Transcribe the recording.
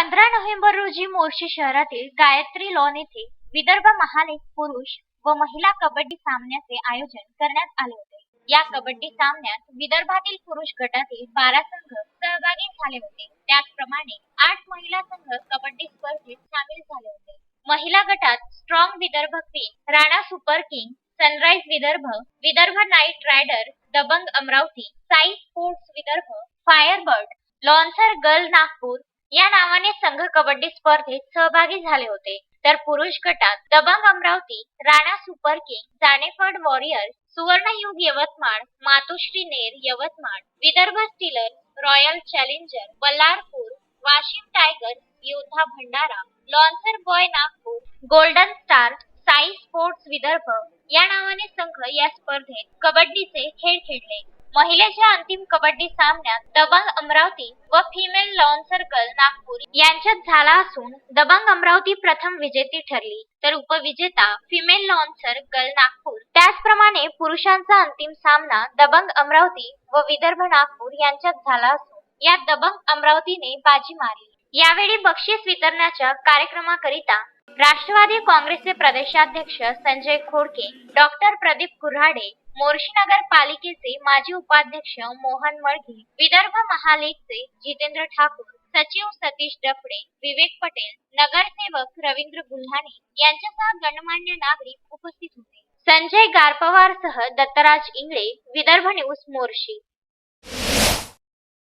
पंधरा नोव्हेंबर रोजी मोर्शी शहरातील गायत्री लॉन येथे विदर्भ महालेख पुरुष व महिला कबड्डी सामन्याचे आयोजन करण्यात आले होते. या कबड्डी सामन्यात विदर्भातील पुरुष गटातील बारा संघ सहभागी झाले होते. त्याचप्रमाणे आठ महिला संघ कबड्डी स्पर्धेत सामील झाले होते. महिला गटात strong Vidarbha queen Rana super king sunrise Vidarbha Vidarbha knight rider Dabangg Amravati Sai sports Vidarbha firebird lancer girl Nagpur या नावाने संघ कबड्डी स्पर्धेत सहभागी झाले होते. तर पुरुष गटात Dabangg Amravati Rana super king Janefad warriors Suvarnayug Yavatmal Matoshri Ner Yavatmal Vidarbha stealer royal challenger Ballarpur Washim tiger Yoddha Bhandara lancer boy Nagpur golden star Sai sports Vidarbha या नावाने संघ या स्पर्धेत कबड्डीचे खेळ खेळले. महिलेच्या अंतिम कबड्डी सामन्यात दबंग अमरावती व फिमेल लॉन सर्कल नागपूर यांच्यात झाला असून दबंग अमरावती प्रथम विजेती ठरली. तर उपविजेता फिमेल लॉन्सर गर्ल नागपूर. त्याचप्रमाणे पुरुषांचा अंतिम सामना दबंग अमरावती व विदर्भ नागपूर यांच्यात झाला असून यात दबंग अमरावतीने बाजी मारली. यावेळी बक्षीस वितरणाच्या कार्यक्रमाकरिता राष्ट्रवादी काँग्रेसचे प्रदेशाध्यक्ष संजय खोडके डॉक्टर प्रदीप कुऱ्हाडे मोर्शी नगर पालिकेचे माजी उपाध्यक्ष मोहन मळघे विदर्भ महालेखचे जितेंद्र ठाकूर सचिव सतीश डफडे विवेक पटेल नगरसेवक रवींद्र गुल्हाणे यांच्यासह गणमान्य नागरिक उपस्थित होते. संजय गारपवारसह दत्तराज इंगळे विदर्भ न्यूज मोर्शी.